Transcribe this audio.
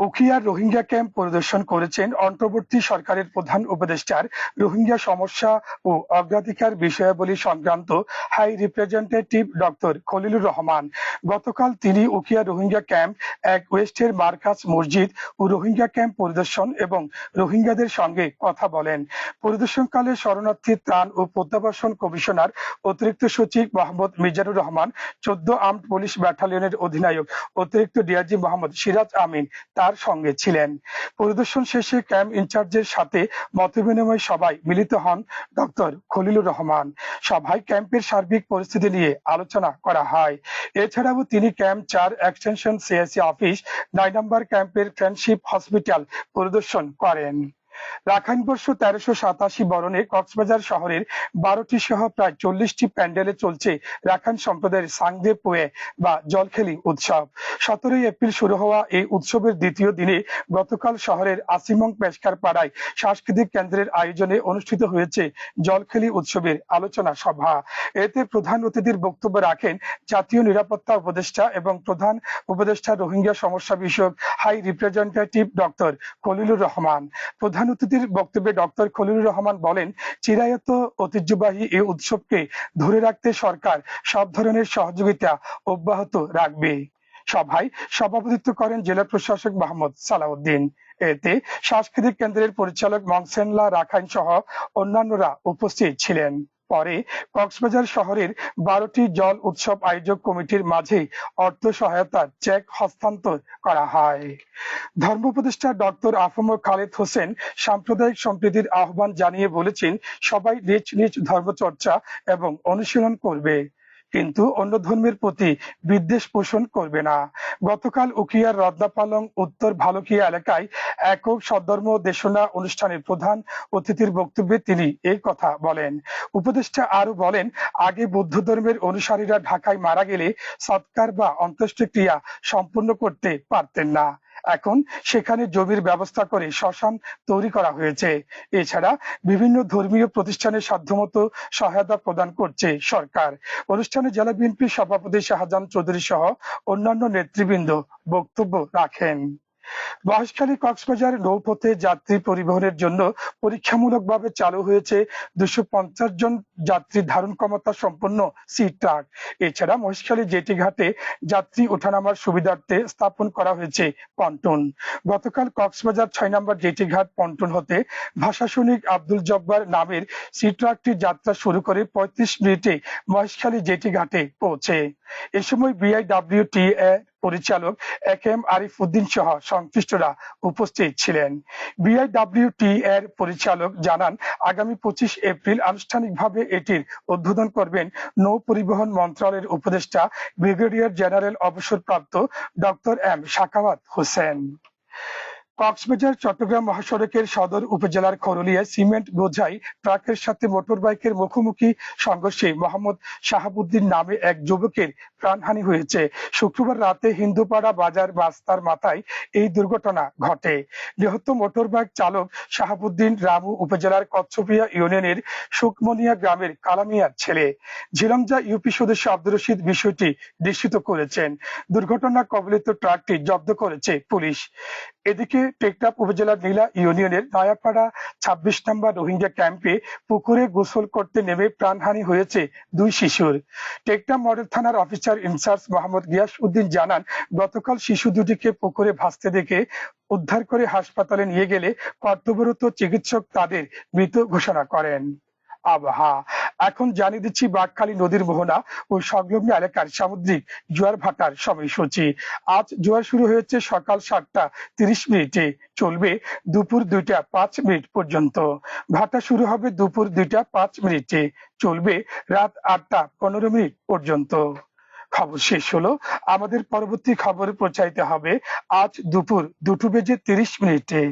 উখিয়ার Rohingya camp পরিদর্শন করেছেন অন্তর্বর্তী সরকারের প্রধান উপদেষ্টার রোহিঙ্গা সমস্যা ও অগ্রাধিকার বিষয়াবলী সংক্রান্ত high representative doctor Khalilur Rahman. গতকাল তিনি উখিয়া রোহিঙ্গা ক্যাম্প, এক ওয়েস্টের মার্কাস মসজিদ ও রোহিঙ্গা ক্যাম্প পরিদর্শন এবং রোহিঙ্গাদের সঙ্গে কথা বলেন। পরিদর্শনকালে শরণার্থী ত্রাণ ও প্রত্যাবাসন কমিশনার অতিরিক্ত সচিব মোহাম্মদ মিজানুর রহমান, চোদ্দ আর্মড পুলিশ ব্যাটালিয়নের অধিনায়ক অতিরিক্ত ডিআইজি মোহাম্মদ সিরাজ আমিন তার সঙ্গে ছিলেন। পরিদর্শন শেষে ক্যাম্প ইনচার্জের সাথে মতবিনিময় সভায় মিলিত হন ডক্টর খলিলুর রহমান। সভায় ক্যাম্পের সার্বিক পরিস্থিতি নিয়ে আলোচনা করা হয়। এছাড়াও তিনি ক্যাম্প চার এক্সটেনশন সিএসসি অফিস, নয় নম্বর ক্যাম্পের ফ্রেন্ডশিপ হসপিটাল পরিদর্শন করেন। রাখাইন বর্ষ তেরোশো সাতাশি বরণে কক্সবাজার শহরের বারোটি সহ প্রায় চল্লিশটি প্যান্ডেলে চলছে রাখাইন সম্প্রদায়ের সাংদে পোয়ে বা জলখেলি উৎসব। সতেরোই এপ্রিল শুরু হওয়া এই উৎসবের দ্বিতীয় দিনে গতকাল শহরের আসিমং পেশকার পাড়ায় সাংস্কৃতিক কেন্দ্রের আয়োজনে অনুষ্ঠিত হয়েছে জলখেলি উৎসবের আলোচনা সভা। এতে প্রধান অতিথির বক্তব্য রাখেন জাতীয় নিরাপত্তা উপদেষ্টা এবং প্রধান উপদেষ্টা রোহিঙ্গা সমস্যা বিষয়ক high representative doctor Khalilur Rahman. প্রধান অতিথির বক্তব্যে ডক্টর খলিলুর রহমান বলেন, চিরায়ত ঐতিহ্যবাহী এই উৎসবকে ধরে রাখতে সরকার সব ধরনের সহযোগিতা অব্যাহত রাখবে। সভায় সভাপতিত্ব করেন জেলা প্রশাসক মোহাম্মদ সালাউদ্দিন। এতে সাংস্কৃতিক কেন্দ্রের পরিচালক মংসেনলা রাখাইন সহ অন্যান্যরা উপস্থিত ছিলেন। পরে কক্সবাজার শহরের বারোটি জল উৎসব আয়োজক কমিটির মাঝে অর্থ সহায়তার চেক হস্তান্তর করা হয়। ধর্ম উপদেষ্টা ডক্টর আফম খালেদ হোসেন সাম্প্রদায়িক সম্প্রীতির আহ্বান জানিয়ে বলেছেন, সবাই নিজ নিজ ধর্মচর্চা এবং অনুশীলন করবে। কিন্তু অন্য ধর্মের প্রতি বিদ্বেষ পোষণ করবে না। গতকাল উকিয়ার রদ্দাপালং উত্তর ভালুকিয়া এলাকায় একক সদ্ধর্ম দেশনা অনুষ্ঠানের প্রধান অতিথির বক্তব্যে তিনি এই কথা বলেন। উপদেষ্টা আরও বলেন, আগে বৌদ্ধ ধর্মের অনুসারীরা ঢাকায় মারা গেলে সৎকার বা অন্ত্যেষ্টিক্রিয়া সম্পূর্ণ করতে পারতেন না। এখন সেখানে জমির ব্যবস্থা করে শ্মশান তৈরি করা হয়েছে। এছাড়া বিভিন্ন ধর্মীয় প্রতিষ্ঠানের সাধ্যমতো সহায়তা প্রদান করছে সরকার। অনুষ্ঠানে জেলা বিএনপি সভাপতি শাহজাহান চৌধুরী সহ অন্যান্য নেতৃবৃন্দ বক্তব্য রাখেন। মহেশখালী কক্সবাজার নৌপথে যাত্রী পরিবহনের জন্য পরীক্ষামূলকভাবে চালু হয়েছে দুশো জন যাত্রী ধারণ ক্ষমতা সম্পন্ন সি ট্রাক। এছাড়া মহেশখালী জেটি ঘাটে যাত্রী ওঠানামার সুবিধার্থে স্থাপন করা হয়েছে পন্টন। গতকাল কক্সবাজার ছয় নম্বর জেটি ঘাট পন্টন হতে ভাষাসনিক আব্দুল জব্বার নামের সি ট্রাকটি যাত্রা শুরু করে পঁয়ত্রিশ মিনিটে মহেশখালী জেটি ঘাটে পৌঁছে। এ সময় বিআইডব্লিউটি পরিচালক এ এম আরিফ উদ্দিন সহ সংশ্লিষ্টরা উপস্থিত ছিলেন। বিআইডব্লিউটি এর পরিচালক জানান, আগামী পঁচিশ এপ্রিল আনুষ্ঠানিকভাবে এটির উদ্বোধন করবেন নৌ পরিবহন মন্ত্রণালয়ের উপদেষ্টা ব্রিগেডিয়ার জেনারেল অবসরপ্রাপ্ত ডক্টর এম শাকাওয়াত হোসেন। কক্সবাজার, চট্টগ্রাম মহাসড়কের সদর উপজেলার করলিয়া সিমেন্ট বোঝাই ট্রাকের সাথে মোটর বাইকের মুখোমুখি সংঘর্ষে মোহাম্মদ শাহাবুদ্দিন নামে এক যুবকের প্রাণহানি হয়েছে। শুক্রবার রাতে হিন্দুপাড়া বাজার রাস্তার মাথায় এই দুর্ঘটনা ঘটে। নিহত মোটরবাইক চালক শাহাবুদ্দিন রামু উপজেলার কচ্ছপিয়া ইউনিয়নের শুকমনিয়া গ্রামের কালামিয়ার ছেলে। ঝিলমজা ইউপি সদস্য আব্দুর রশিদ বিষয়টি নিশ্চিত করেছেন। দুর্ঘটনা কবলিত ট্রাকটি জব্দ করেছে পুলিশ। এদিকে টেকটাপ উপজেলার নীলা ইউনিয়নের নয়াপাড়া ছাব্বিশ নম্বর রোহিঙ্গা ক্যাম্পে পুকুরে গোসল করতে নেমে প্রাণহানি হয়েছে দুই শিশুর। টেকনা মডেল থানার officer in charge Mohammad Gias Uddin জানান, গতকাল শিশু দুটিকে পুকুরে ভাসতে দেখে উদ্ধার করে হাসপাতালে নিয়ে গেলে কর্তব্যরত চিকিৎসক তাদের মৃত ঘোষণা করেন। আবহাওয়া এখন জানিয়ে দিচ্ছি বাঘখালী নদীর মোহনা ও সংলগ্ন এলাকার সামুদ্রিক জোয়ার ভাটার সময়সূচি। আজ জোয়ার শুরু হয়েছে সকাল সাতটা তিরিশ মিনিটে, চলবে দুপুর দুইটা পাঁচ মিনিট পর্যন্ত। ভাটা শুরু হবে দুপুর দুইটা পাঁচ মিনিটে, চলবে রাত আটটা পনেরো মিনিট পর্যন্ত। খবর শেষ হলো। আমাদের পরবর্তী খবর প্রচারিত হবে আজ দুপুর দুটো বেজে তিরিশ মিনিটে।